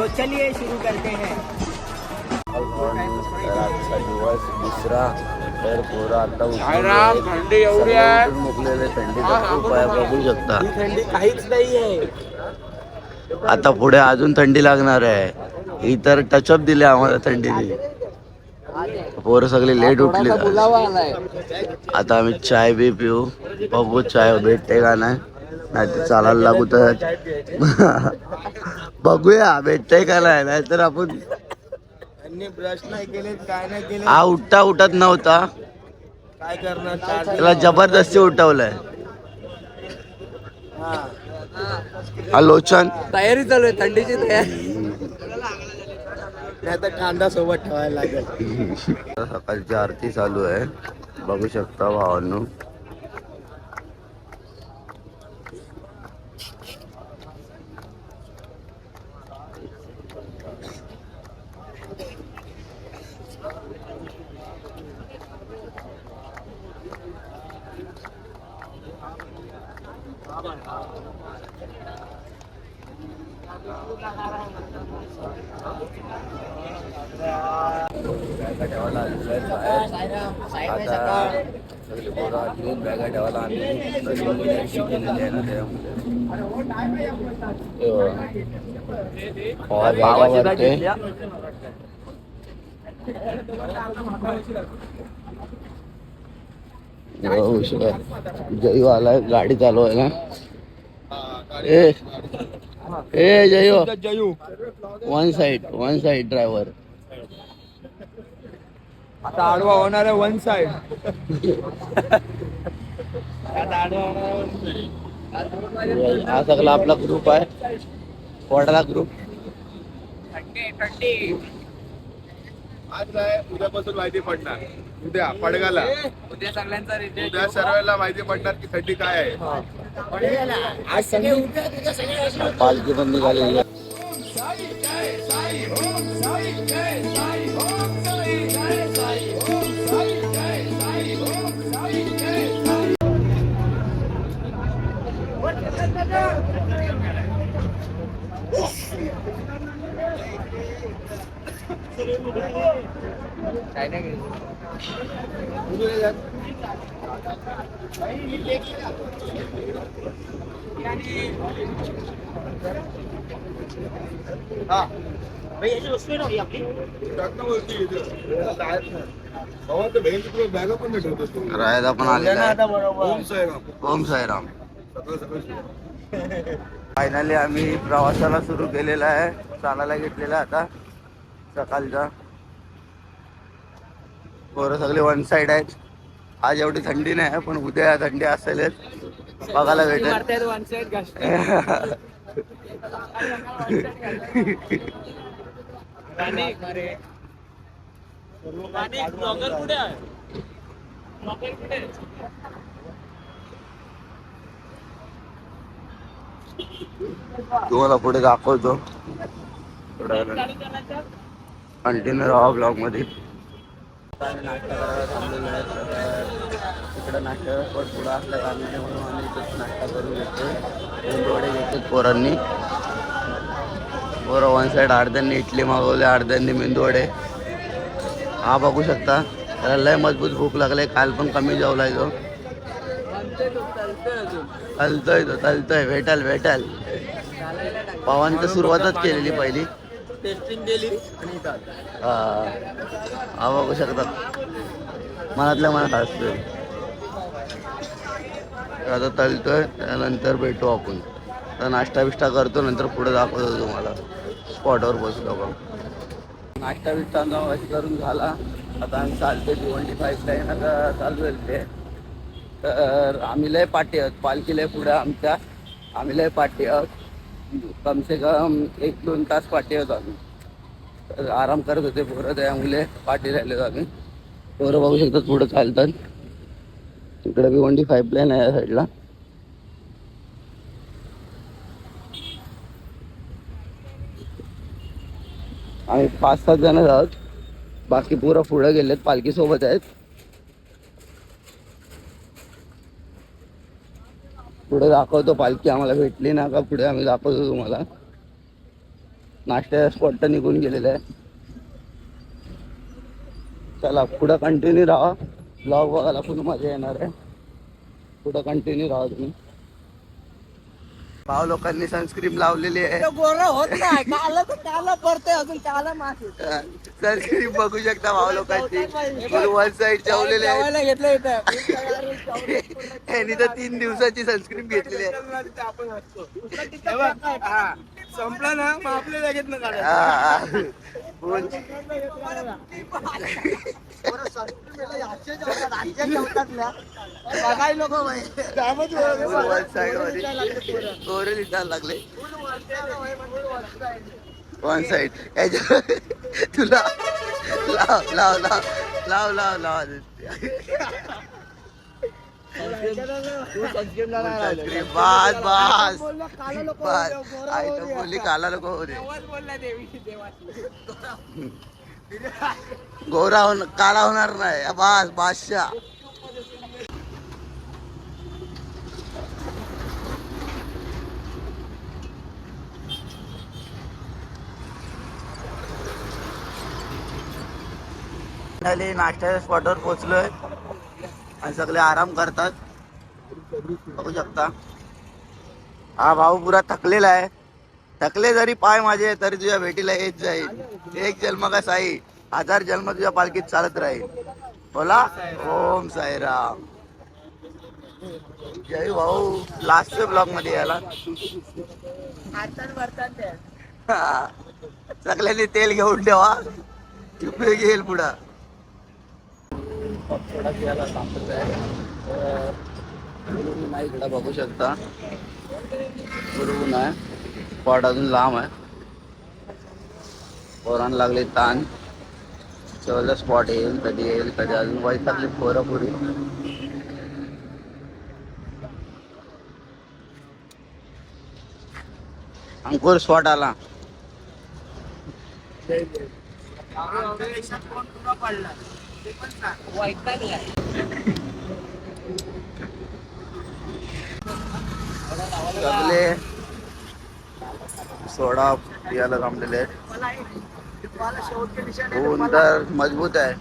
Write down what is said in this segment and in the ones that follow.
तो चलिए शुरू करते हैं। दिवस दुसरा तर पोरं आता राम, थंडी एवढी आहे. उठून मुकलेले थंडी तर खूप आहे बघू शकता ही थंडी काहीच नाही आहे। आता पुढे अजून थंडी लागणार आहे। ही तर टचअप दिले आम्हाला थंडीने। पोरं सगळी लेट उठली. आता आम्ही चाय बी पिऊ. बघू चाय भेटते का नाही. नाही तर चालायला लागू तर. बघूया भेटते का नाही? नाहीतर आपण त्यांनी ब्रश नाही केले काय नाही केले हा उठता उठत नव्हता. काय करणार? त्याला जबरदस्ती उठवलंय. हा. लोचन. तयारी चालू आहे थंडीची तयारी. नाही तर कांदा सोबत ठेवायला लागेल. सकाळची आरती चालू आहे. बघू शकता भावांनो बॅगा ठेवायला आलेलो आहे बाहेर. आता सगळी पोरं आली बॅगा ठेवायला आम्ही सगळी मुली अशी केलेली आहे ना त्यामुळे बॅगा भरते हो, जयू आलाय गाडी चालू आहे ना ए ए Jayu. Jayu one side one side driver आता आडवा होणार आहे वन साइड हा सगळा आपला ग्रुप आहे. वडाला ग्रुप आज काय उद्यापासून माहिती पडणार उद्या पडगाला उद्या सगळ्यांचा उद्या सर्वांना माहिती पडणार की थंडी काय आहे आज संडे पालखी पण निघालेली आहे भावा तर बहीण तुला बॅगा पण नाही ठेवत असतो रायदा पण आलेला आहे ओम साईराम ओम साईराम सकाळ सकाळ सुरू. फायनली आम्ही प्रवासाला सुरू केलेला आहे चालायला घेतलेला आता सकाळचा. पोरं सगळे वन साइड आहेत. आज एवढी थंडी नाही पण उद्या थंडी असेलच. बघायला भेटेल? तुम्हाला पुढे दाखवतो. कंटिन्यू राहा ब्लॉगमध्ये. इकडं पण पुढं असल्या कारणाने म्हणून आम्ही इथंच नाश्ता करून घेतो वडे घेतो पोरांनी. पोरं वन साईड अर्ध्यांनी इडली मागवले अर्ध्यांनी मेंदूवडे. हा बघू शकता. त्याला लय मजबूत भूक लागले काल पण कमी जेवलाय तो. चालतोय तो चालतोय. भेटाल भेटाल. पवन तर सुरुवातच केलेली पहिली. टेस्टिंग केली आणि. हा. हा बघू शकता. मनातल्या मनात असतोय. आता तळतोय त्यानंतर भेटू आपण. तर नाश्ता बिष्टा करतो नंतर पुढे दाखवतो तुम्हाला. स्पॉटवर बसलो बघ. नाश्ता बिष्टा करून झाला. आता आम्ही चालतो भिवंडी फाईव्ह लाईन आता चालू आहे ते. तर आम्ही लय पाठी आहोत. पालखी लय पुढे आमच्या. आम्ही लय पाठी आहोत. कम से कम एक दोन तास पाठी होतो आम्ही. तर आराम करत होते पोरं त्यामुळे पाठी राहिले होतो आम्ही. पोरं बघू शकतात पुढं चालतात. तिकडे भिवंडी पाईपलाईन आहे या साईडला आम्ही पाच सात जण आहोत बाकी पुरं पुढं गेलेत पालखीसोबत आहेत. पुढे दाखवतो पालखी आम्हाला भेटली ना का पुढे आम्ही दाखवतो तुम्हाला. नाश्त्याचा स्पॉट निघून गेलेलं आहे. चला पुढं कंटिन्यू राहा. ब्लॉग बघायला खूप मजा येणार आहे. पुढं कंटिन्यू राहा तुम्ही. भाव लोकांनी सनस्क्रीन लावलेली आहे. गोरा होत नाही. काला तर काला पडतंय अजून काला मासे सनस्क्रीन बघू शकता भाव लोकांची. वन साईड ठेवलेले आहे घेतलं इथं. यांनी तर तीन दिवसाची सनस्क्रीन घेतलेली आहे. संपला ना मग आपल्या जागेत न हा, बघाय लोक लागले. वन साईड याच्या तुला लाव लाव लाव. लाव लाव लाव. बास बस बास आई तो बोलली काला नको हो रे गोरा होण काला होणार नाही बस बादशाह नाश्त्याच्या स्पॉटवर पोहोचलोय. आणि सगळे आराम करतात. बघू शकता. हा भाऊ पुरा थकलेला आहे. थकले जरी पाय माझे तरी तुझ्या भेटीला येत जाईल. एक जन्म का साई? हजार जन्म तुझ्या पालखीत चालत राहील. बोला ओम साईराम. जय भाऊ. लास्टच्या ब्लॉगमध्ये याला सगळ्यांनी तेल घेऊन ठेवा. चुपे घेईल पुढं. इकडं बघू शकता. बरोबर आहे स्पॉट अजून लांब आहे. पोरांना लागले ताण. सहज स्पॉट येईल कधी येईल कधी अजून. वाईट पोरं पुरी. अंकुर स्पॉट आला. सगळे सोडा पियाला थांबलेले आहेत. हो, ऊन तर मजबूत आहे.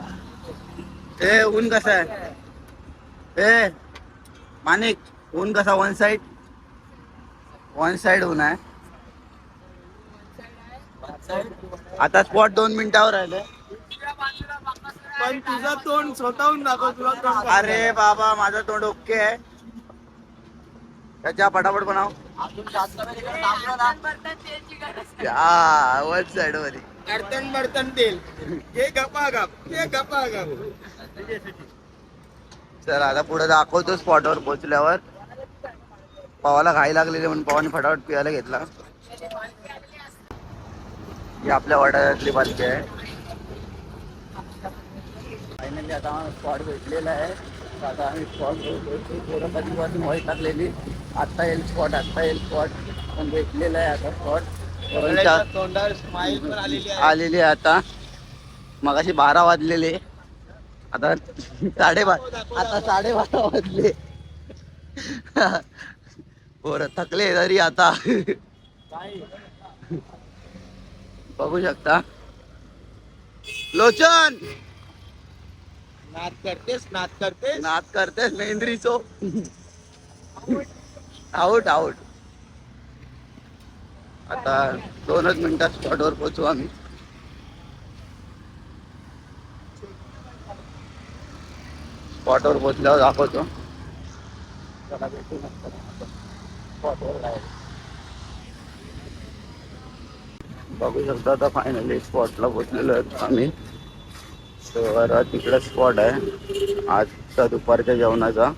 ए ऊन कसा आहे? ए मानिक ऊन कसा? वन साइड वन साइड ऊन आहे. आता स्पॉट दोन मिनिटावर राहिले. पण तुझं तोंड स्वतःहून दाखव तुला तोंड अरे बाबा माझं तोंड ओके आहे. त्याच्या पटापट बनाव. हा वन साइड बर्तन तेल. हे गपा गप हे गपा गप चल आता पुढे दाखवतो स्पॉटवर पोहोचल्यावर. पवाला घाई लागलेली म्हणून पवाने फटाफट पियाला घेतला. ही आपल्या वडाळ्यातली पालखी आहे. फायनली आता स्पॉट भेटलेला आहे. तर आता आम्ही स्पॉट थोडं कधीपासून व्हायला टाकलेली. आत्ता येईल स्पॉट आत्ता येईल स्पॉट पण भेटलेला आहे आता स्पॉट तोंडावर स्माईल पण आलेली आहे. आलेली आहे आता. मगाशी बारा वाजलेले. आता साडेबारा आता साडेबारा वाजले. पोरं थकले तरी आता. बघू शकता. लोचन! नाद करतेस नाद करतेस? नाच करतेस मेंद्रीचो आउट आउट आता दोनच मिनिटात स्पॉटवर पोहोचू आम्ही. स्पॉटवर पोहोचल्यावर दाखवतो. भेटू. स्पॉटवर. बघू शकता आता फायनली स्पॉटला पोहोचलेलो आहेत आम्ही. तर तिकडे स्पॉट आहे. आजचा दुपारच्या जेवणाचा.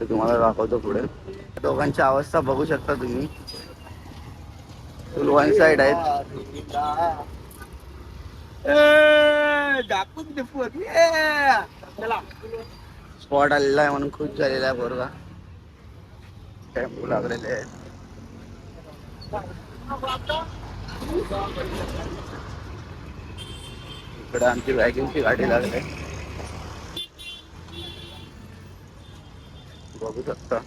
ते तुम्हाला दाखवतो पुढे. दोघांची अवस्था बघू शकता तुम्ही. फुल वन साइड आहेत. स्पॉट आलेला आहे म्हणून खुश झालेला आहे पोरगा. टेम्पो लागलेले आहेत. इकडे आमची वॅगनची गाडी लागली बघू शकता.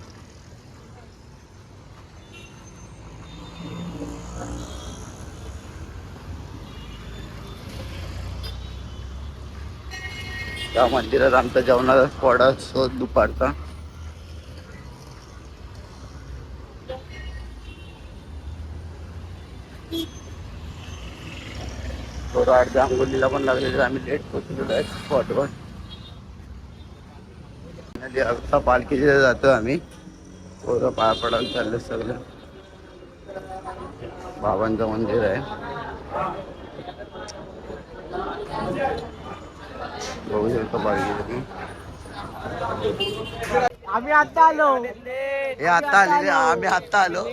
त्या मंदिरात आमचा जेवणाचा स्पॉट असतो दुपारचा. अर्ध्या आंघोलीला पण लागलेलं आम्ही लेट पोचलेलो आहे स्पॉटवर आता पालखीचे जातो आम्ही. पोरं पाया पडायला चाललं सगळं. बाबांचं मंदिर आहे. बघू शकतो पालखीचं आम्ही आता आलो. हे आता आलेले आम्ही आता आलो.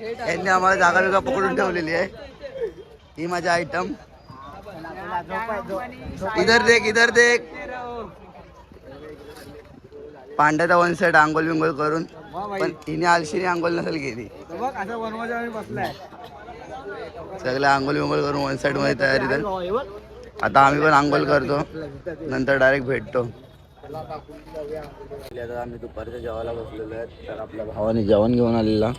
यांनी आम्हाला जागा बिगा पकडून ठेवलेली आहे. ही माझी आयटम इधर देख इधर देख। पांड्याचा वन साईड आंघोळ बिंगोल करून पण हिने आलशीने आंघोळ नसेल गेली सगळं असं सगळ्या आंघोळ बिंगोल करून वन साईडमध्ये तयारी तर आता आम्ही पण आंघोळ करतो नंतर डायरेक्ट भेटतो. आता आम्ही दुपारच्या जेवायला बसलेलो आहे तर आपल्या भावाने जेवण घेऊन आलेला.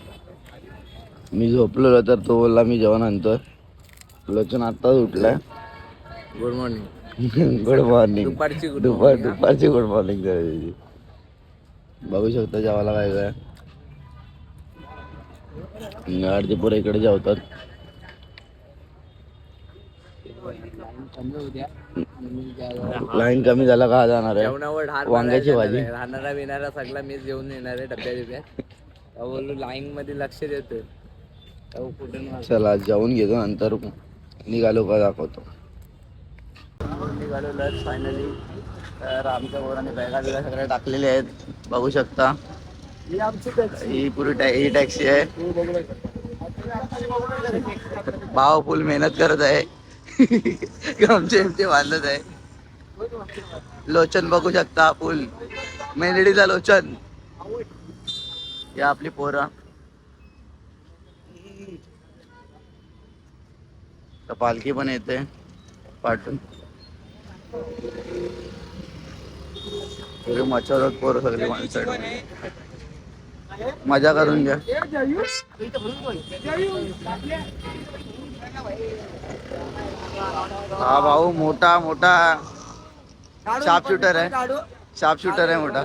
मी झोपलेलो तर तो बोलला मी जेवण आणतोय. लोचन आत्ताच उठलाय. गुड मॉर्निंग गुड मॉर्निंग दुपारची दुपार दुपारची गुड मॉर्निंग बघू शकता जेवायला काय काय पुढे इकडे जेवतात. लाईन कमी झाला का जाणार आहे? वांग्याची भाजी. राहणारा बिनारा सगळा मीच जेवून येणार आहे डब्या बिब्यात तेव्हा बोललो लाईन मध्ये लक्ष देतोय? चला जेवून घेतो नंतर निघालो का दाखवतो. निघालेलो आहेत फायनली तर आमच्या पोराने बॅगा बिगा सगळ्या टाकलेल्या आहेत. बघू शकता. ही पुरी टॅ ही टॅक्सी आहे. भाव फुल मेहनत करत आहे. आमचे आमचे बांधत आहे. लोचन बघू शकता फुल मेलडीचा लोचन. ही आपली पोरं. तर पालखी पण येते. पाठून पोरं सगळी माणसं मजा करून घ्या. हा भाऊ मोठा मोठा. शार्प शूटर आहे. शार्प शूटर आहे मोठा.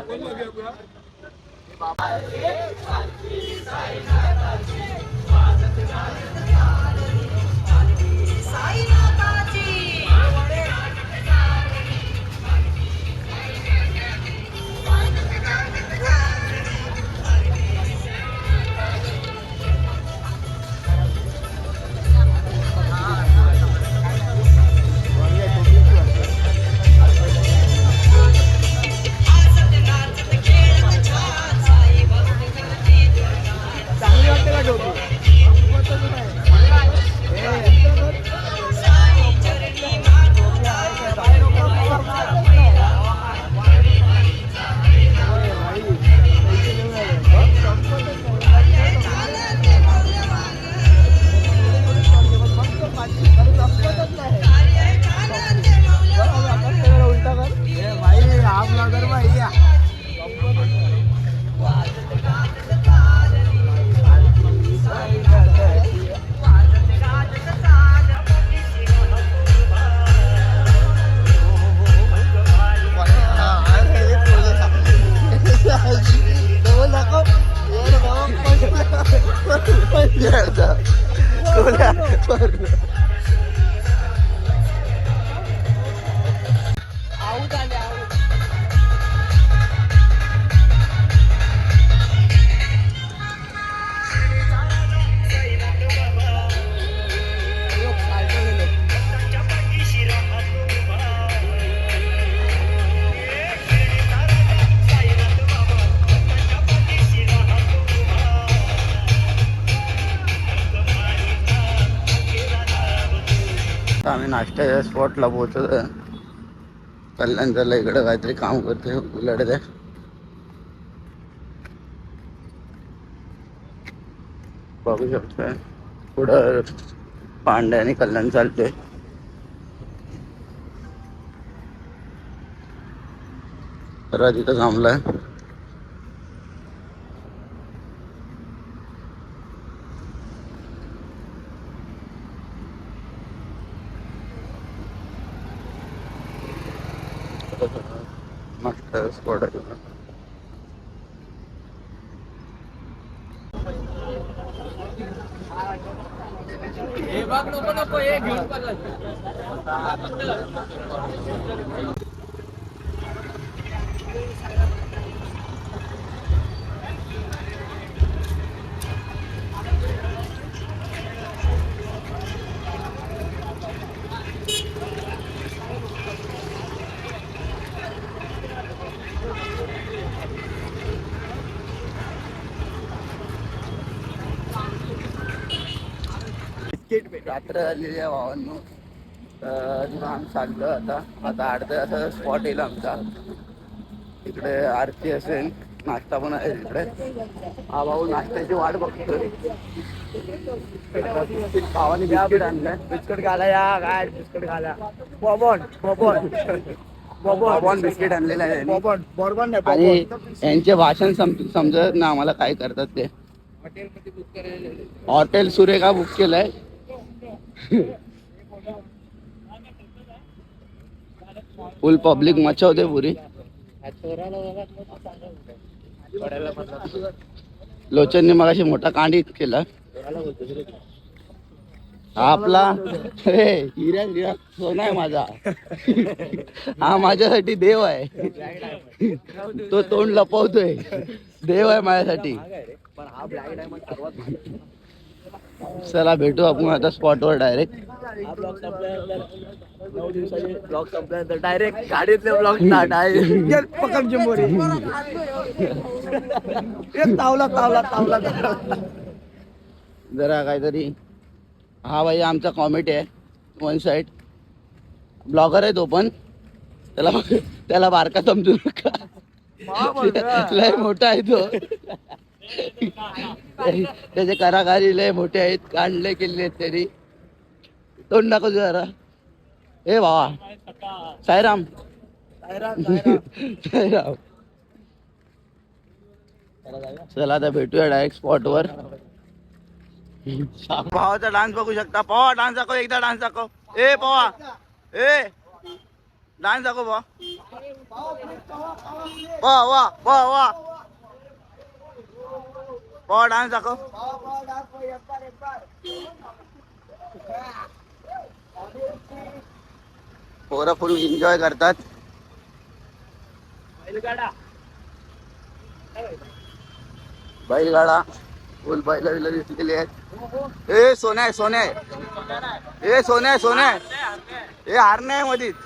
आता स्पॉटला पोहोचत कल्याण झालं इकडं काहीतरी काम करते उलट आहे बघू शकतोय. पुढं पांड्या आणि कल्याण चालते तर तिथं थांबलाय. स्पॉट आहे हे बघ नको नको हे घेऊन झालेली आहे भावांनो तर आम्ही चाललो आता. आता अर्ध्या तासाचा स्पॉट येईल आमचा. इकडे आरती असेल नाश्ता पण आहे इकडे हा भाऊ नाश्त्याची वाट बघतोय. भावाने बिस्किट आणलंय. बिस्कुट घाला या काय बिस्कुट घाला. बॉबॉन बॉबॉन. बॉबॉन. बिस्किट आणलेलं आहे. बॉबन बॉर्बन नाही आणि यांचे भाषण सम- समजत ना आम्हाला काय करतात ते. हॉटेल सुरेखा बुक केलंय. फुल पब्लिक मचवते पुरी लोचनने मग मोठा कांडीत केला. आपला? रे हिरा हिरा सोना आहे माझा. हा माझ्यासाठी देव आहे. तो तोंड लपवतोय. देव आहे माझ्यासाठी पण हा ब्लॅक डायमंड सर्वात चला भेटू आपण आता स्पॉटवर डायरेक्ट हा डायरेक्ट गाडीतले तावला तावला तावला. जरा काहीतरी हा भाई आमचा कॉमेडी आहे वन साईड ब्लॉगर आहे तो पण. त्याला त्याला बारका समजू नका. लय मोठा आहे तो. त्याचे कराकारी लय मोठे आहेत कांडले केले आहेत त्यांनी. तोंड दाखव जरा. हे भावा साईराम. सायराम चला आता भेटूया डायरेक्ट स्पॉटवर भावाचा डान्स बघू शकता. पवा डान्स दाखव एकदा डान्स दाखव. ए पवा ए. डान्स दाखव पवा वा वा वा वा पवा डान्स दाखव. पोरं फुल एन्जॉय करतात. बैलगाडा. फुल बैल बिल दिसलेली आहेत. ए सोन्या सोन्या. ए सोन्या सोन्या हारणे आहे मधीच.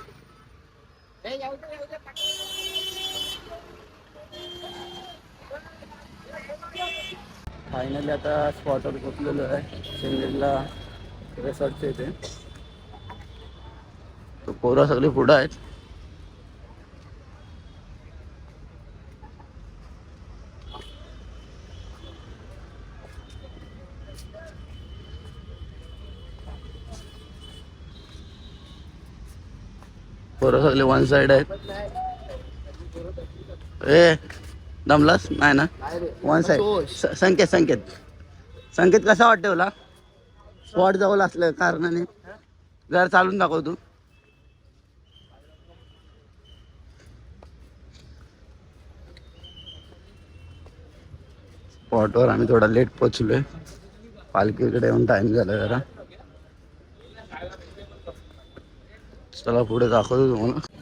फायनली आता स्पॉटवर पोचलेलो आहे. सिंदीला रिसॉर्टच्या इथे. पोरं सगळी पुढं आहेत. पोरं सगळे वन साइड आहेत. ए! दमलास? नाही ना? वन साइड संकेत संकेत. संकेत कसा वाटते तुला? स्पॉट जवळ असलं कारणाने. जरा चालून दाखव तू. स्पॉटवर आम्ही थोडा लेट पोचलोय पालखीकडे येऊन टाइम झाला जरा. चला पुढे दाखवतो तुम्हाला.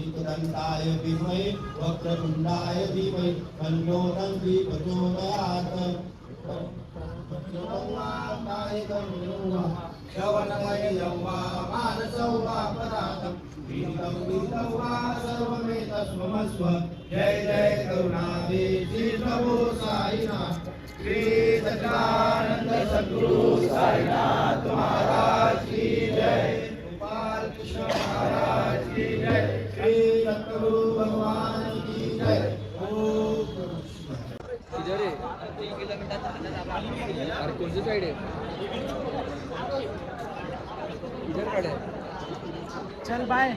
एकदन्ताय विद्महे वक्रतुण्डाय धीमहि तन्नो तन्त्री प्रचोदयात् श्रवणमयं वा मानसौ वा पदार्थं वा जय जय करुणादे श्री साईनाथ। श्री सच्चिदानंद सद्गुरु साईनाथ महाराज की जय गोपाल कृष्ण महाराज की जय श्री भगवान की जय चल बाय.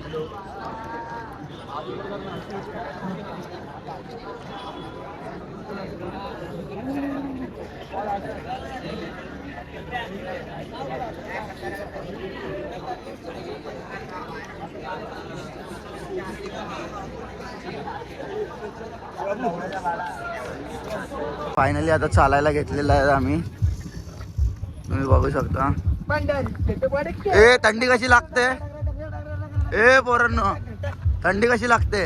फायनली आता चालायला घेतलेला आहे आम्ही. तुम्ही बघू शकता. ए थंडी कशी लागते? ए पोरांनो थंडी कशी लागते?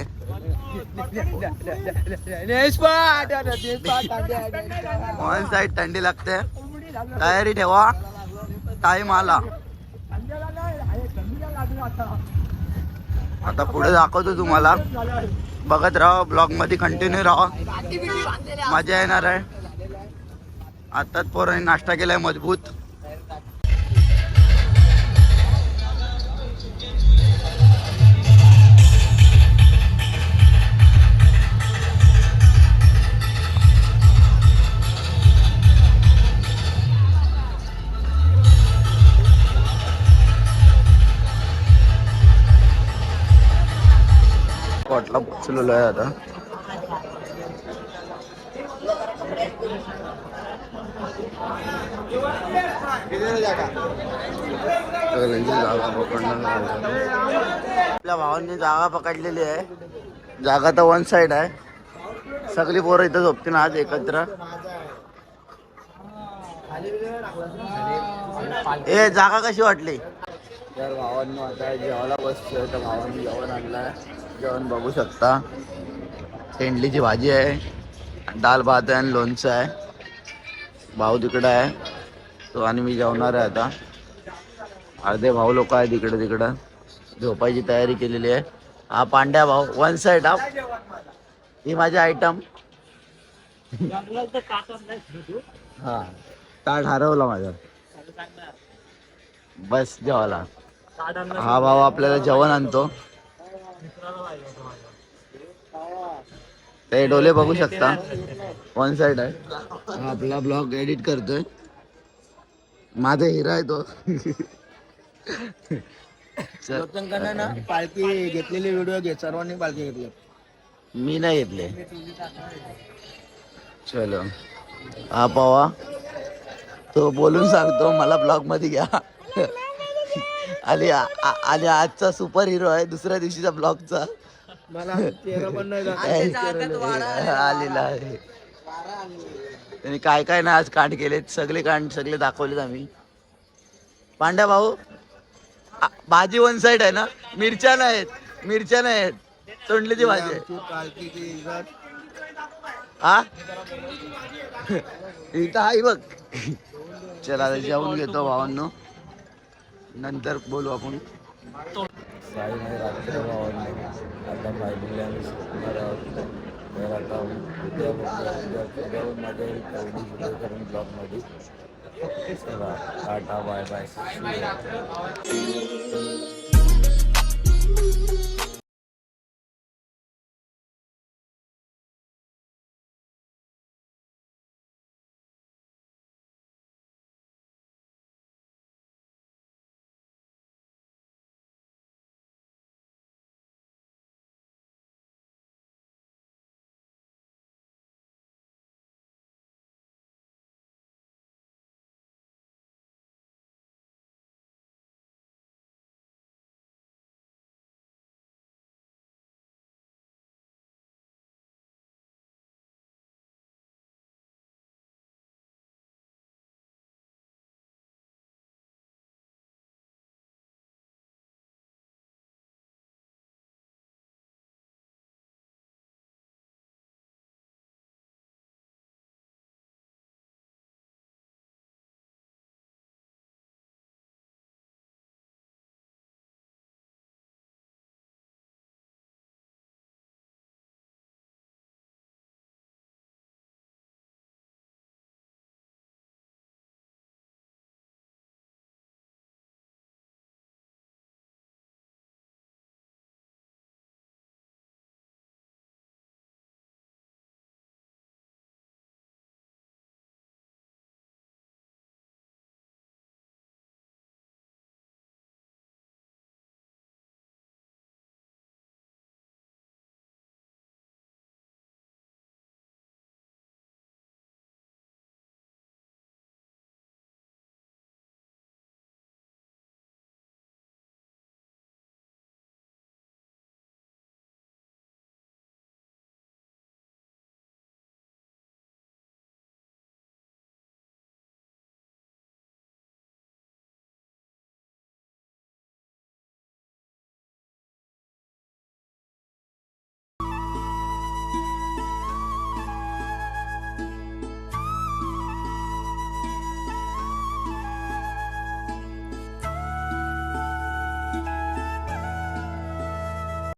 ऑन साईड थंडी लागते तयारी ठेवा टाइम आला आता पुढे दाखवतो तुम्हाला बघत राहा ब्लॉगमध्ये कंटिन्यू राहा मजा येणार आहे आताच पोरांनी नाश्ता केलाय मजबूत स्पॉटला पोचलेलो आहे आता जागा आपल्या भावांनी जागा पकडलेली आहे. जागा तर वन साइड आहे. सगळी पोरं इथं झोपतील आज एकत्र. ए जागा कशी वाटली? तर भावांनी आता जेवायला बसतोय तर भावांनी जेवण आणलंय. जेवण बघू शकता. तेंडलीची भाजी आहे दाल भात आहे आणि लोणचं आहे. भाऊ तिकडं आहे. तो आणि मी जेवणार आहे आता. अर्धे भाऊ लोक आहे तिकडं तिकडं. झोपायची तयारी केलेली आहे. हा पांड्या भाऊ वन साइड हा. ही माझी आयटम हा. ताट हरवला माझा. बस जेवायला. हा भाऊ आपल्याला जेवण आणतो. ते डोले बघू शकता. वन साइड आहे. हा आपला ब्लॉग एडिट करतोय. माझा हिरा आहे तो. ना पालखी घेतलेली व्हिडिओ घे सर्वांनी पालखी घेतली. मी नाही घेतले. चलो. हा पवा. तो बोलून सांगतो मला ब्लॉगमध्ये घ्या आणि आ- आ- आणि आजचा सुपर हिरो आहे दुसऱ्या दिवशीचा ब्लॉगचा मला चेहरा पण नाही आलेला आहे. त्यांनी काय काय ना आज कांड केलेत सगळे कांड सगळे दाखवलेत आम्ही. पांड्या भाऊ आ- भाजी वन साइड आहे ना? मिरच्या नाहीत मिरच्या नाहीत. तोंडलीची भाजी आहे. हा? इथं आहे बघ. चला आता जेवून घेतो भावांनो. नंतर बोलू आपण. साईने रात्र भावांनी आता फायनली आम्ही सुटणार आहोत. तर आता उद्या माझ्या व्हिडिओ करून ब्लॉगमध्ये. चला टाटा बाय बाय.